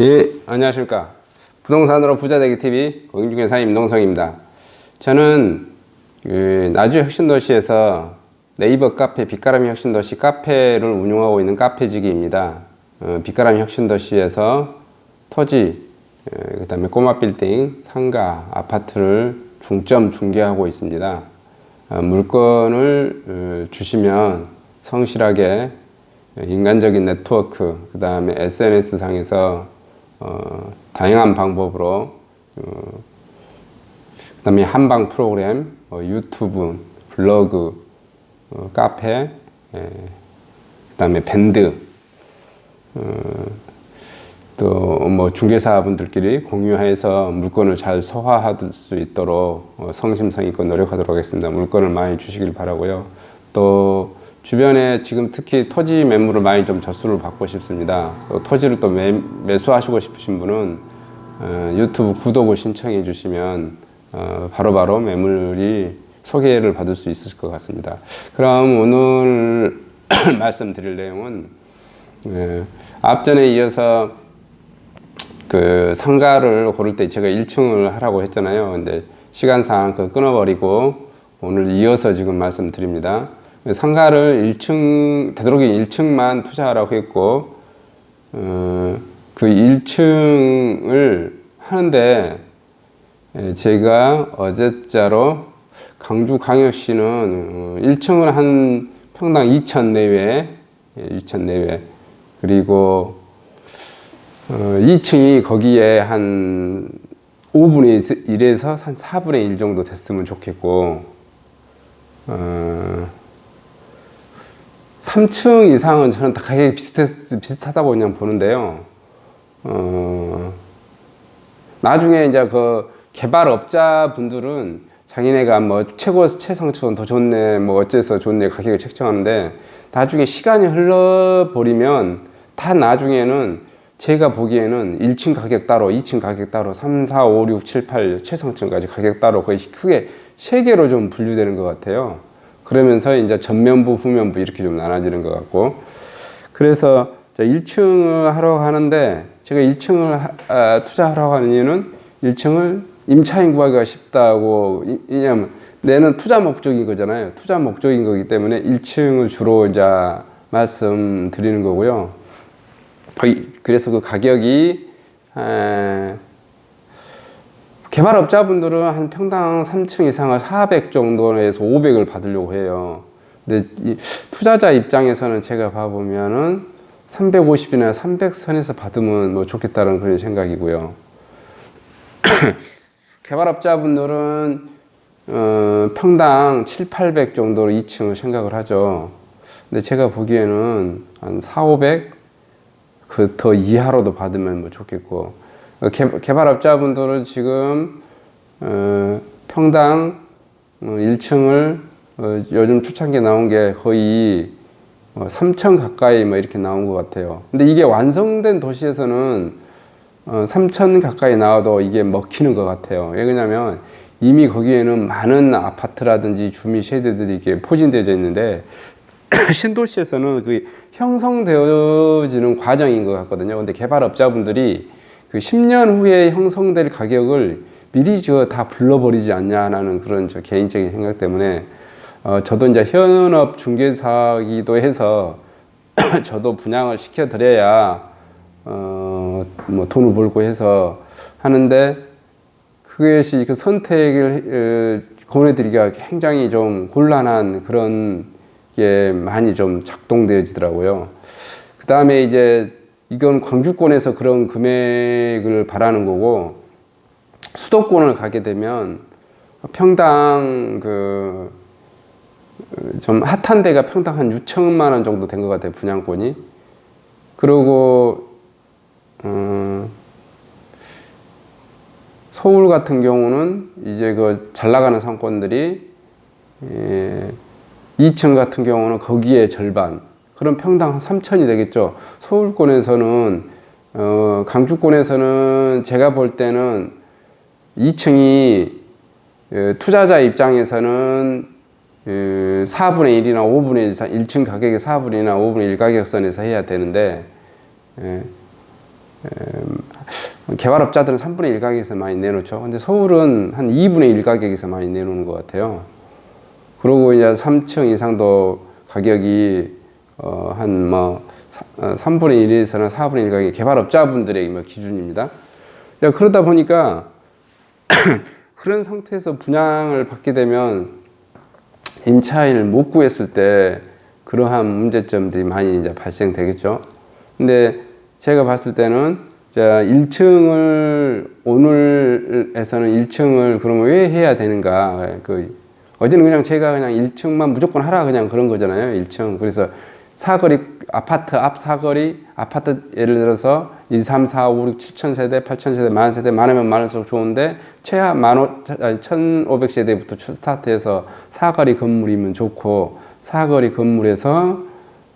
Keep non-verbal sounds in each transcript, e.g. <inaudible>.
예, 안녕하십니까. 부동산으로 부자 되기 TV 공인중개사 임동성입니다. 저는 그 나주 혁신도시에서 네이버 카페 빛가람이 혁신도시 카페를 운영하고 있는 카페지기입니다. 어, 빛가람이 혁신도시에서 토지, 어, 그 다음에 꼬마 빌딩, 상가, 아파트를 중점 중개하고 있습니다. 어, 물건을 어, 주시면 성실하게 인간적인 네트워크, 그 다음에 SNS 상에서 어, 다양한 방법으로 어, 그다음에 한방 프로그램, 어, 유튜브, 블로그, 어, 카페, 예, 그다음에 밴드, 어, 또뭐 중개사분들끼리 공유해서 물건을 잘 소화할 수 있도록 어, 성심성의껏 노력하도록 하겠습니다. 물건을 많이 주시길 바라고요. 또 주변에 지금 특히 토지 매물을 많이 좀 접수를 받고 싶습니다. 또 토지를 또 매, 매수하시고 싶으신 분은 어, 유튜브 구독을 신청해 주시면 어, 바로바로 매물이 소개를 받을 수 있을 것 같습니다. 그럼 오늘 <clears throat> 말씀드릴 내용은 예, 앞전에 이어서 그 상가를 고를 때 제가 1층을 하라고 했잖아요. 근데 시간상 그 끊어버리고 오늘 이어서 지금 말씀드립니다. 상가를 1층, 되도록이면 1층만 투자하라고 했고, 어, 그 1층을 하는데 에, 제가 어제자로 강주광역시는 1층을 한 평당 2천 내외, 2천 내외, 그리고 어, 2층이 거기에 한 5분의 1에서 한 4분의 1 정도 됐으면 좋겠고, 어, 3층 이상은 저는 다 가격이 비슷했, 비슷하다고 그냥 보는데요. 어, 나중에 이제 그 개발업자 분들은 자기네가 뭐 최고 최상층은 더 좋네, 뭐 어째서 좋네 가격을 책정하는데 나중에 시간이 흘러버리면 다 나중에는 제가 보기에는 1층 가격 따로, 2층 가격 따로, 3, 4, 5, 6, 7, 8 최상층까지 가격 따로 거의 크게 세 개로 좀 분류되는 것 같아요. 그러면서 이제 전면부, 후면부 이렇게 좀 나눠지는 것 같고. 그래서 1층을 하러 가는데 제가 1층을 아, 투자하라고 하는 이유는 1층을 임차인 구하기가 쉽다고. 이- 왜냐면 내는 투자 목적인 거잖아요. 투자 목적인 거기 때문에 1층을 주로 이제 말씀드리는 거고요. 그래서 그 가격이 에, 개발업자분들은 한 평당 3층 이상을 400 정도에서 500을 받으려고 해요. 근데 이 투자자 입장에서는 제가 봐보면은 350이나 300선에서 받으면 뭐 좋겠다는 그런 생각이고요. <clears throat> 개발업자분들은 어, 평당 7, 800 정도로 2층을 생각을 하죠. 근데 제가 보기에는 한 4, 500, 그 더 이하로도 받으면 뭐 좋겠고 어, 개, 개발업자분들은 지금 어, 평당 어, 1층을 어, 요즘 초창기에 나온 게 거의 어, 3천 가까이 뭐 이렇게 나온 것 같아요. 근데 이게 완성된 도시에서는 어, 3천 가까이 나와도 이게 먹히는 것 같아요. 왜 그러냐면 이미 거기에는 많은 아파트라든지 주민 세대들이 이렇게 포진되어 있는데 <clears throat> 신도시에서는 그 형성되어지는 과정인 것 같거든요. 근데 개발업자분들이 그 10년 후에 형성될 가격을 미리 저 다 불러버리지 않냐라는 그런 저 개인적인 생각 때문에 어, 저도 이제 현업 중개사기도 해서 <clears throat> 저도 분양을 시켜드려야 어, 뭐 돈을 벌고 해서 하는데 그것이 그 선택을 어, 권해드리기가 굉장히 좀 곤란한 그런 게 많이 좀 작동되어지더라고요. 그 다음에 이제 이건 광주권에서 그런 금액을 바라는 거고 수도권을 가게 되면 평당 그 좀 핫한 데가 평당 한 6천만 원 정도 된 것 같아요 분양권이. 그리고 음, 서울 같은 경우는 이제 그 잘 나가는 상권들이 예, 2층 같은 경우는 거기에 절반. 그럼 평당 한 3천이 되겠죠. 서울권에서는 어, 강주권에서는 제가 볼 때는 2층이 예, 투자자 입장에서는 그 4분의 1이나 5분의 1 이상, 1층 가격의 4분의 1이나 5분의 1 가격선에서 해야 되는데, 예, 에, 개발업자들은 3분의 1 가격에서 많이 내놓죠. 근데 서울은 한 2분의 1 가격에서 많이 내놓는 것 같아요. 그리고 이제 3층 이상도 가격이 어, 한뭐 3분의 1에서는 4분의 1 가격이 개발업자분들의 뭐 기준입니다. 야, 그러다 보니까 <clears throat> 그런 상태에서 분양을 받게 되면 임차인을 못 구했을 때 그러한 문제점들이 많이 이제 발생되겠죠. 근데 제가 봤을 때는 자, 1층을 오늘에서는 1층을 그러면 왜 해야 되는가? 그 어제는 그냥 제가 그냥 1층만 무조건 하라 그냥 그런 거잖아요. 1층. 그래서 사거리 아파트 앞 사거리 아파트 예를 들어서 2, 3, 4, 5, 6, 7천 세대, 8천 세대, 만 세대 많으면 많을수록 좋은데 최하 만 오, 아니, 1,500 세대부터 스타트해서 사거리 건물이면 좋고 사거리 건물에서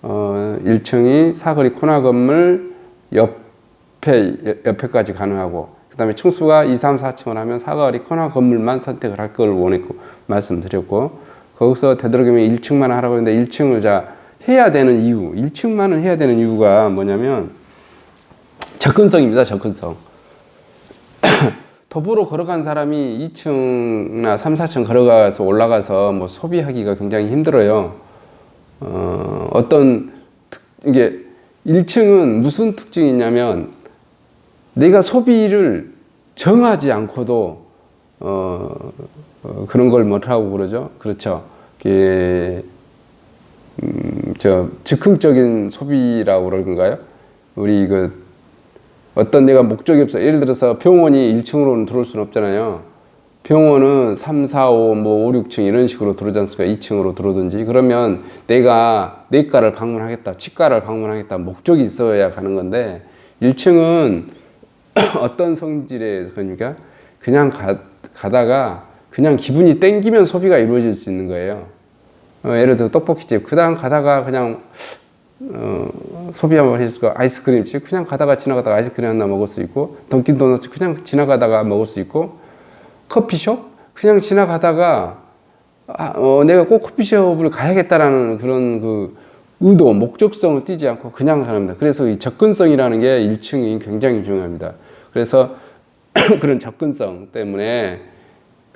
어 1층이 사거리 코나 건물 옆에 옆에까지 가능하고 그다음에 층수가 2, 3, 4층을 하면 사거리 코나 건물만 선택을 할 걸 원했고 말씀드렸고 거기서 되도록이면 1층만 하라고 했는데 1층을 자 해야 되는 이유, 1층만은 해야 되는 이유가 뭐냐면 접근성입니다. 접근성. <clears throat> 도보로 걸어간 사람이 2층이나 3, 4층 걸어가서 올라가서 뭐 소비하기가 굉장히 힘들어요. 어, 어떤 특, 이게 1층은 무슨 특징이 있냐면 내가 소비를 정하지 않고도 어, 어 그런 걸 뭐라고 그러죠? 그렇죠. 음, 저 즉흥적인 소비라고 그러는가요? 우리 그 어떤 내가 목적이 없어. 예를 들어서 병원이 1층으로는 들어올 수는 없잖아요. 병원은 3, 4, 5, 뭐 5, 6층 이런 식으로 들어오지 않습니까? 2층으로 들어오든지. 그러면 내가 내과를 방문하겠다, 치과를 방문하겠다, 목적이 있어야 가는 건데, 1층은 <clears throat> 어떤 성질의 그러니까 그냥 가, 가다가 그냥 기분이 땡기면 소비가 이루어질 수 있는 거예요. 어, 예를 들어 떡볶이집. 그 다음 가다가 그냥 어, 소비 한번 해주고 아이스크림집. 그냥 가다가 지나가다가 아이스크림 하나 먹을 수 있고 던킨 도너츠 그냥 지나가다가 먹을 수 있고 커피숍? 그냥 지나가다가 아, 어, 내가 꼭 커피숍을 가야겠다라는 그런 그 의도, 목적성을 띠지 않고 그냥 가는 다. 그래서 이 접근성이라는 게 1층이 굉장히 중요합니다. 그래서 <clears throat> 그런 접근성 때문에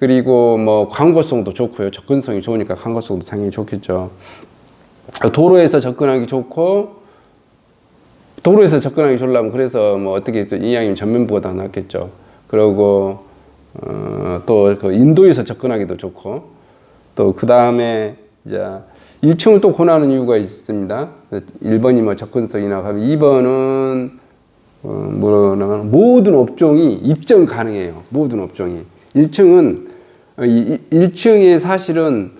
그리고 뭐 광고성도 좋고요. 접근성이 좋으니까 광고성도 당연히 좋겠죠. 도로에서 접근하기 좋고 도로에서 접근하기 좋으려면 그래서 뭐 어떻게 또 이양이면 전면부가 더 낫겠죠. 그리고 어, 또 그 인도에서 접근하기도 좋고 또 그 다음에 이제 1층을 또 권하는 이유가 있습니다. 1번이 뭐 접근성이나 하면 2번은 어, 뭐라 모든 업종이 입점 가능해요. 모든 업종이. 1층은 1층에 사실은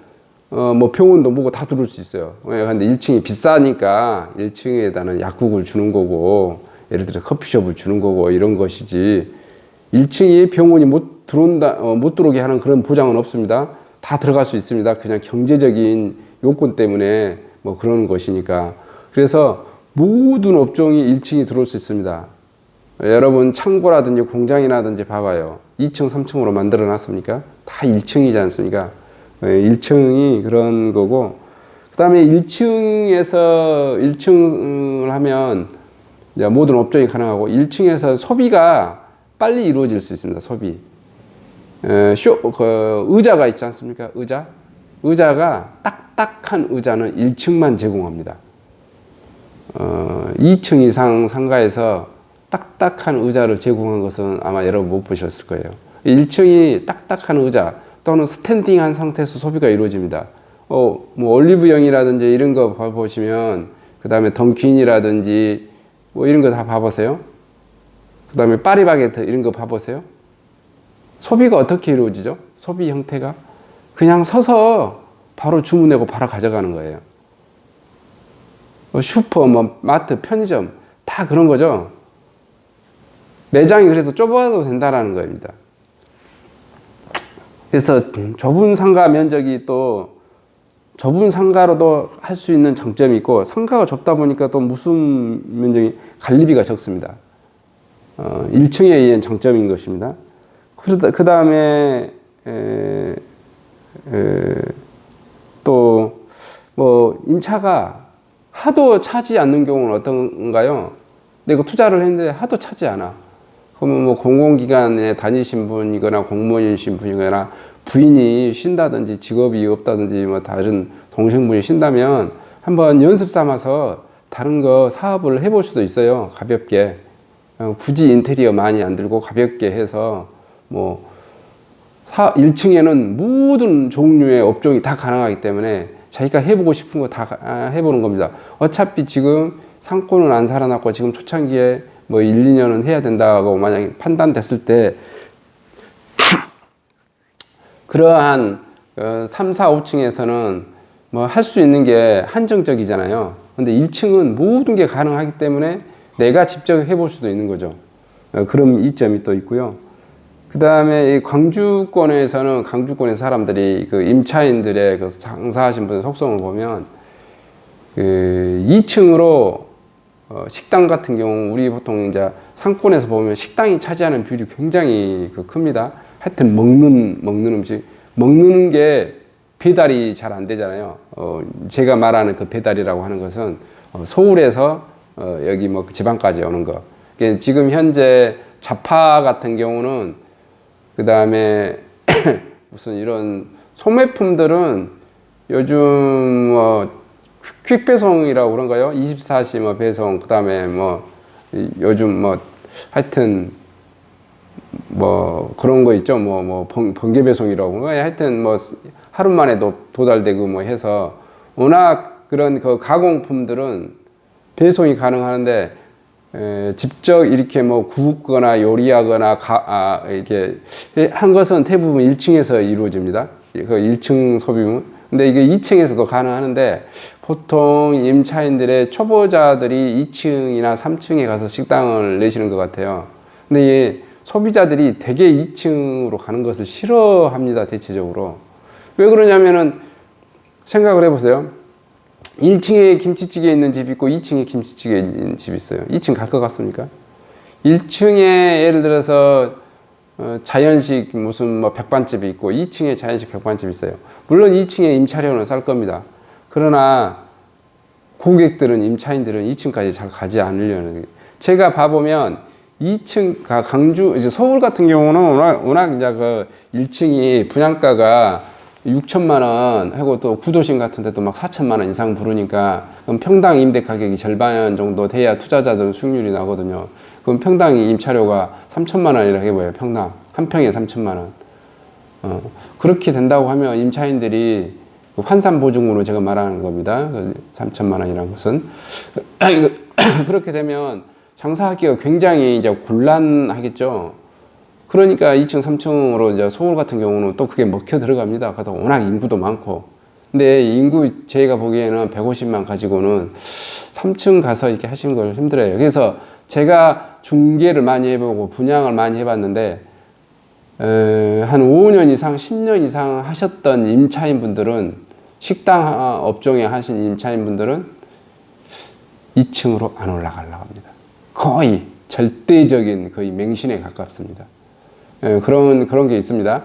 어, 뭐 병원도 뭐고 다 들어올 수 있어요. 근데 1층이 비싸니까 1층에다는 약국을 주는 거고, 예를 들어 커피숍을 주는 거고, 이런 것이지. 1층이 병원이 못 들어온다, 어, 못 들어오게 하는 그런 보장은 없습니다. 다 들어갈 수 있습니다. 그냥 경제적인 요건 때문에 뭐 그런 것이니까. 그래서 모든 업종이 1층이 들어올 수 있습니다. 여러분 창고라든지 공장이라든지 봐봐요. 2층, 3층으로 만들어 놨습니까? 다 1층이지 않습니까? 1층이 예, 그런 거고, 그 다음에 1층에서 1층을 하면 모든 업종이 가능하고, 1층에서 소비가 빨리 이루어질 수 있습니다, 소비. 에, 쇼, 그, 의자가 있지 않습니까? 의자? 의자가 딱딱한 의자는 1층만 제공합니다. 어, 2층 이상 상가에서 딱딱한 의자를 제공한 것은 아마 여러분 못 보셨을 거예요. 1층이 딱딱한 의자 또는 스탠딩한 상태에서 소비가 이루어집니다. 어, 뭐 올리브영이라든지 이런 거 봐보시면 그 다음에 던킨이라든지 뭐 이런 거 다 봐보세요. 그 다음에 파리바게트 이런 거 봐보세요. 소비가 어떻게 이루어지죠? 소비 형태가 그냥 서서 바로 주문하고 바로 가져가는 거예요. 뭐 슈퍼, 뭐 마트, 편의점 다 그런 거죠. 매장이 그래도 좁아도 된다라는 겁니다. 그래서 좁은 상가 면적이 또 좁은 상가로도 할 수 있는 장점이 있고 상가가 좁다 보니까 또 무슨 면적이 관리비가 적습니다. 어, 1층에 의한 장점인 것입니다. 그 다음에 또 뭐 임차가 하도 차지 않는 경우는 어떤가요? 내가 투자를 했는데 하도 차지 않아. 그러면 뭐 공공기관에 다니신 분이거나 공무원이신 분이거나 부인이 쉰다든지 직업이 없다든지 뭐 다른 동생분이 쉰다면 한번 연습 삼아서 다른 거 사업을 해볼 수도 있어요. 가볍게. 어, 굳이 인테리어 많이 안 들고 가볍게 해서 뭐 사, 1층에는 모든 종류의 업종이 다 가능하기 때문에 자기가 해보고 싶은 거 다 해보는 겁니다. 어차피 지금 상권은 안 살아났고 지금 초창기에 뭐 1, 2년은 해야 된다고 만약에 판단됐을 때 <clears throat> 그러한 어, 3, 4, 5층에서는 뭐 할 수 있는 게 한정적이잖아요. 근데 1층은 모든 게 가능하기 때문에 내가 직접 해볼 수도 있는 거죠. 어, 그런 이점이 또 있고요. 그 다음에 이 광주권에서는 광주권의 사람들이 그 임차인들의 그 장사하신 분의 속성을 보면 그 2층으로 어, 식당 같은 경우 우리 보통 이제 상권에서 보면 식당이 차지하는 비율이 굉장히 그 큽니다. 하여튼 먹는 먹는 음식 먹는 게 배달이 잘 안 되잖아요. 어, 제가 말하는 그 배달이라고 하는 것은 어, 서울에서 어, 여기 뭐그 지방까지 오는 거. 그게 지금 현재 자파 같은 경우는 그 다음에 <clears throat> 무슨 이런 소매품들은 요즘 뭐 퀵 배송이라고 그런가요? 24시 뭐 배송 그 다음에 뭐 이- 요즘 뭐 하여튼 뭐 그런 거 있죠. 뭐뭐 번개 배송이라고 뭐 하여튼 뭐 하루 만에 도 도달되고 뭐 해서 워낙 그런 그 가공품들은 배송이 가능하는데 에, 직접 이렇게 뭐 굽거나 요리하거나 가, 아, 이렇게 한 것은 대부분 1층에서 이루어집니다. 그 1층 소비물. 근데 이게 2층에서도 가능하는데 보통 임차인들의 초보자들이 2층이나 3층에 가서 식당을 내시는 것 같아요. 근데 이 소비자들이 대개 2층으로 가는 것을 싫어합니다, 대체적으로. 왜 그러냐면은 생각을 해보세요. 1층에 김치찌개 있는 집 있고 2층에 김치찌개 있는 집 있어요. 2층 갈 것 같습니까? 1층에 예를 들어서 어, 자연식 무슨 뭐 백반집이 있고 2층에 자연식 백반집이 있어요. 물론 2층에 임차료는 쌀 겁니다. 그러나 고객들은 임차인들은 2층까지 잘 가지 않으려는. 제가 봐보면 2층 가 강주 이제 서울 같은 경우는 워낙, 워낙 이제 그 1층이 분양가가 6천만 원 하고 또 구도심 같은 데도 막 4천만 원 이상 부르니까 그럼 평당 임대 가격이 절반 정도 돼야 투자자들은 수익률이 나거든요. 그럼 평당 임차료가 3천만 원이라 해봐요. 평당 한 평에 3천만 원. 어, 그렇게 된다고 하면 임차인들이 그 환산 보증으로 제가 말하는 겁니다. 그 3천만 원이라는 것은 <coughs> 그렇게 되면 장사하기가 굉장히 이제 곤란하겠죠. 그러니까 2층, 3층으로 이제 서울 같은 경우는 또 그게 먹혀 들어갑니다. 가다 워낙 인구도 많고. 근데 인구 제가 보기에는 150만 가지고는 3층 가서 이렇게 하시는 걸 힘들어요. 그래서 제가 중개를 많이 해보고 분양을 많이 해봤는데 에, 한 5년 이상, 10년 이상 하셨던 임차인 분들은 식당 아, 업종에 하신 임차인 분들은 2층으로 안 올라가려고 합니다. 거의 절대적인 거의 맹신에 가깝습니다. 예, 그런 그런 게 있습니다.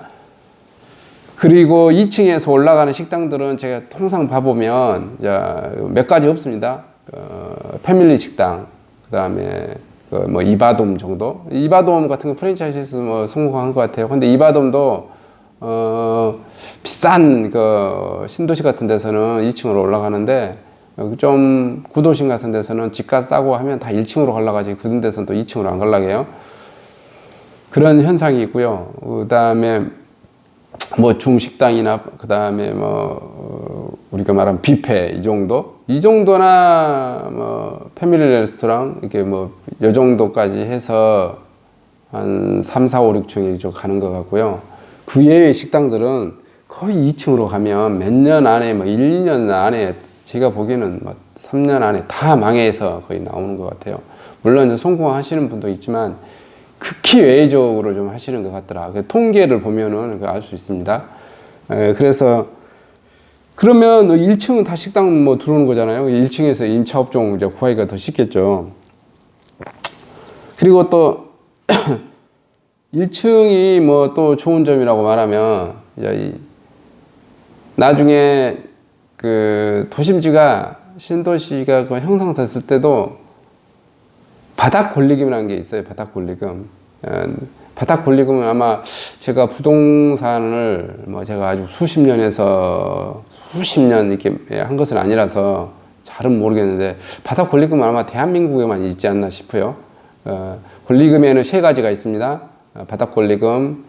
그리고 2층에서 올라가는 식당들은 제가 통상 봐보면 자, 몇 가지 없습니다. 어, 패밀리 식당, 그 다음에 뭐 이바돔 정도. 이바돔 같은 거 프랜차이즈에서 뭐 성공한 것 같아요. 근데 이바돔도 어, 비싼 그 신도시 같은 데서는 2층으로 올라가는데 어, 좀 구도심 같은 데서는 집값 싸고 하면 다 1층으로 올라가지 그런 데서는 또 2층으로 안 갈라게요. 그런 현상이 있고요. 그 다음에 뭐 중식당이나 그 다음에 뭐 어, 우리가 말하는 뷔페 이 정도 이 정도나 뭐 패밀리 레스토랑 이렇게 뭐요 정도까지 해서 한 3, 4, 5, 6층이 좀 가는 것 같고요. 그 외의 식당들은 거의 2층으로 가면 몇 년 안에 뭐 1, 2년 안에 제가 보기에는 뭐 3년 안에 다 망해서 거의 나오는 것 같아요. 물론 성공하시는 분도 있지만 극히 외적으로 좀 하시는 것 같더라. 그 통계를 보면은 알 수 있습니다. 에, 그래서 그러면 1층은 다 식당 뭐 들어오는 거잖아요. 1층에서 임차업종 이제 구하기가 더 쉽겠죠. 그리고 또 <clears throat> 1층이 뭐 또 좋은 점이라고 말하면 이제 이 나중에 그 도심지가 신도시가 그 형성됐을 때도 바닥 권리금이라는 게 있어요. 바닥 권리금. 에, 바닥 권리금은 아마 제가 부동산을 뭐 제가 아주 수십 년에서 수십 년 이렇게 한 것은 아니라서 잘은 모르겠는데 바닥 권리금은 아마 대한민국에만 있지 않나 싶어요. 어, 권리금에는 세 가지가 있습니다. 어, 바닥 권리금,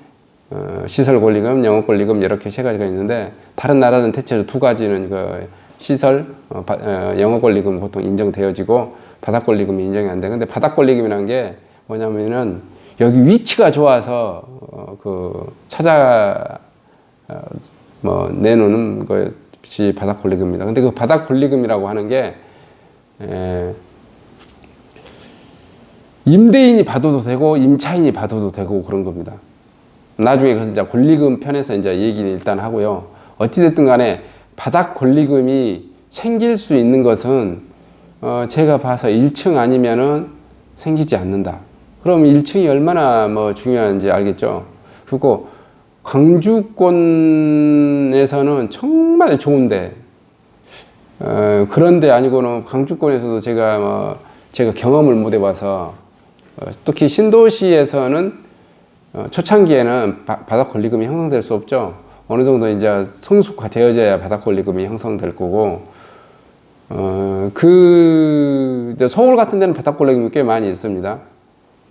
어, 시설 권리금, 영업 권리금 이렇게 세 가지가 있는데 다른 나라는 대체로 두 가지는 그 시설, 어, 바- 어, 영업 권리금 보통 인정되어지고 바닥 권리금이 인정이 안 돼. 근데 바닥 권리금이라는 게 뭐냐면은 여기 위치가 좋아서 어, 그 찾아 어, 뭐 내놓는 것이 바닥 권리금입니다. 근데 그 바닥 권리금이라고 하는 게 에, 임대인이 받아도 되고 임차인이 받아도 되고 그런 겁니다. 나중에 그래서 이제 권리금 편에서 이제 얘기는 일단 하고요. 어찌됐든 간에 바닥 권리금이 생길 수 있는 것은 어 제가 봐서 1층 아니면은 생기지 않는다. 그럼 1층이 얼마나 뭐 중요한지 알겠죠? 그리고 광주권에서는 정말 좋은데 어, 그런데 아니고는 광주권에서도 제가 뭐 제가 경험을 못 해봐서 어, 특히 신도시에서는 어, 초창기에는 바, 바닥 권리금이 형성될 수 없죠. 어느 정도 이제 성숙화 되어져야 바닥 권리금이 형성될 거고, 어, 그, 서울 같은 데는 바닥 권리금이 꽤 많이 있습니다.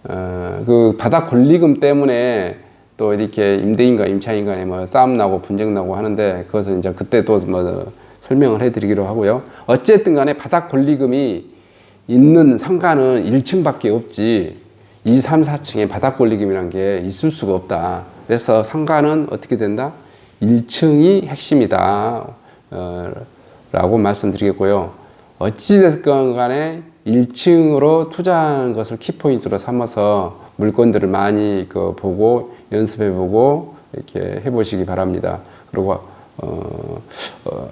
어, 그 바닥 권리금 때문에 또 이렇게 임대인과 임차인 간에 뭐 싸움 나고 분쟁 나고 하는데 그것은 이제 그때 또 뭐 설명을 해드리기로 하고요. 어쨌든 간에 바닥 권리금이 있는 상가는 1층밖에 없지 2, 3, 4층에 바닥 권리금이라는 게 있을 수가 없다. 그래서 상가는 어떻게 된다? 1층이 핵심이다. 어, 라고 말씀드리겠고요. 어찌됐건 간에 1층으로 투자하는 것을 키포인트로 삼아서 물건들을 많이 그 보고 연습해 보고 이렇게 해 보시기 바랍니다. 그리고 어, 어,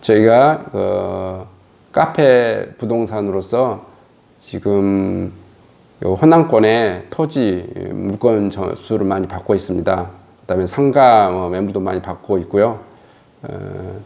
저희가 그 카페 부동산으로서 지금 요 호남권에 토지 물건 전수를 많이 받고 있습니다. 그다음에 상가 뭐 매물도 많이 받고 있고요. 어,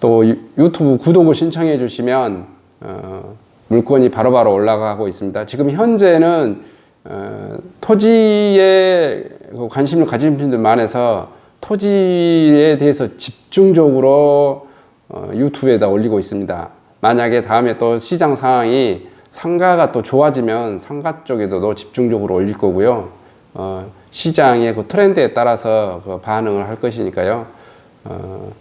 또 유- 유튜브 구독을 신청해 주시면 어, 물건이 바로 바로 올라가고 있습니다. 지금 현재는 어, 토지에 그 관심을 가진 분들 많아서 토지에 대해서 집중적으로 어, 유튜브에다 올리고 있습니다. 만약에 다음에 또 시장 상황이 상가가 또 좋아지면 상가 쪽에도 더 집중적으로 올릴 거고요. 어, 시장의 그 트렌드에 따라서 그 반응을 할 것이니까요. 어,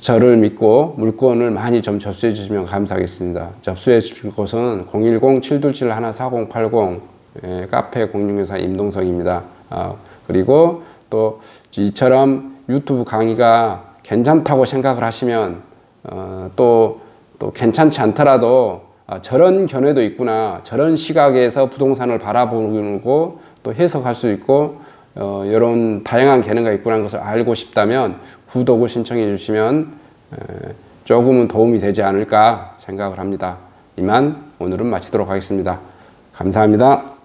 저를 믿고 물건을 많이 좀 접수해 주시면 감사하겠습니다. 접수해 주실 곳은 010-727-14080 예, 카페 공룡여사 임동석입니다. 아, 그리고 또 이처럼 유튜브 강의가 괜찮다고 생각을 하시면 어, 또, 또 괜찮지 않더라도 아, 저런 견해도 있구나 저런 시각에서 부동산을 바라보고 또 해석할 수 있고 어, 이런 다양한 견해가 있구나 하는 것을 알고 싶다면 구독을 신청해 주시면 에, 조금은 도움이 되지 않을까 생각을 합니다. 이만 오늘은 마치도록 하겠습니다. 감사합니다.